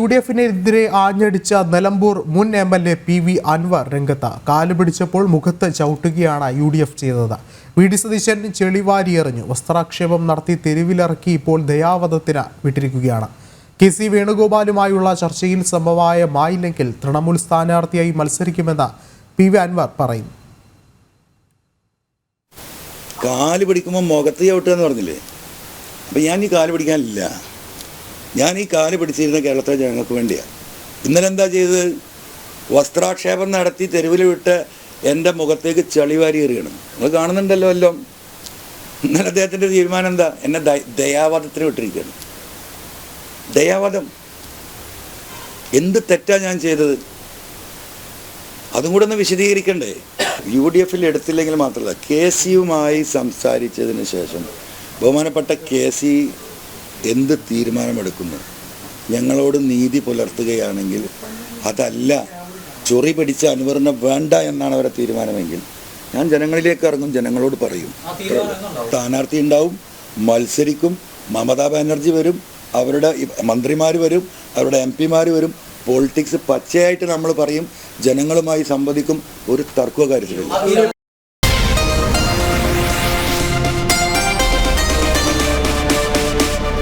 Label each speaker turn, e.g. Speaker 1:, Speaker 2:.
Speaker 1: U D എഫിനെതിരെ ആഞ്ഞടിച്ച നിലമ്പൂർ മുൻ M L A P V Anvar രംഗത്ത് കാൽ പിടിച്ചപ്പോൾ മുഖത്ത് ചവിട്ടുകയാണ് യു ഡി എഫ് ചെയ്തത്. വി ഡി സതീശൻ ചെളിവാരിയെറിഞ്ഞു വസ്ത്രാക്ഷേപം നടത്തി തെരുവിലിറക്കി ഇപ്പോൾ ദയാവധത്തിന് വിട്ടിരിക്കുകയാണ്. കെ സി വേണുഗോപാലുമായുള്ള ചർച്ചയിൽ സംഭവമായമായില്ലെങ്കിൽ തൃണമൂൽ സ്ഥാനാർത്ഥിയായി മത്സരിക്കുമെന്ന് പി വി അൻവർ പറയുന്നു.
Speaker 2: കാൽ പിടിക്കുമ്പോൾ മുഖത്ത് ചവിട്ടുക എന്ന് പറഞ്ഞില്ലേ? അപ്പം ഞാൻ ഈ കാൽ പിടിക്കാനില്ല. ഞാൻ ഈ കാൽ പിടിച്ചിരുന്ന കേരളത്തിലെ ജനങ്ങൾക്ക് വേണ്ടിയാണ് ഇന്നലെ എന്താ ചെയ്തത്? വസ്ത്രാക്ഷേപം നടത്തി തെരുവിൽ വിട്ട് എന്റെ മുഖത്തേക്ക് ചളിവാരി എറിയണം. നിങ്ങൾ കാണുന്നുണ്ടല്ലോ എല്ലാം. ഇന്നലെ അദ്ദേഹത്തിന്റെ തീരുമാനം എന്താ? എന്നെ ദയാവാദത്തിന് വിട്ടിരിക്കുകയാണ്. ദയാവാദം എന്ത് തെറ്റാ ഞാൻ ചെയ്തത്? അതും കൂടെ ഒന്ന് വിശദീകരിക്കണ്ടേ? യു ഡി എഫിൽ എടുത്തില്ലെങ്കിൽ മാത്രമല്ല കെ സിയുമായി സംസാരിച്ചതിന് ശേഷം ബഹുമാനപ്പെട്ട കെ സി എന്ത് തീരുമാനമെടുക്കുന്നു? ഞങ്ങളോട് നീതി പുലർത്തുകയാണെങ്കിൽ അതല്ല ചൊറി പിടിച്ച അനുവറിനെ വേണ്ട എന്നാണ് അവരുടെ തീരുമാനമെങ്കിൽ ഞാൻ ജനങ്ങളിലേക്ക് ഇറങ്ങും ജനങ്ങളോട് പറയും. സ്ഥാനാർത്ഥി ഉണ്ടാവും മത്സരിക്കും മമതാ ബാനർജി വരും അവരുടെ മന്ത്രിമാർ വരും അവരുടെ എം പിമാർ വരും. പൊളിറ്റിക്സ് പച്ചയായിട്ട് നമ്മൾ പറയും ജനങ്ങളുമായി സംവദിക്കും ഒരു തർക്കവും കാര്യത്തിലില്ല.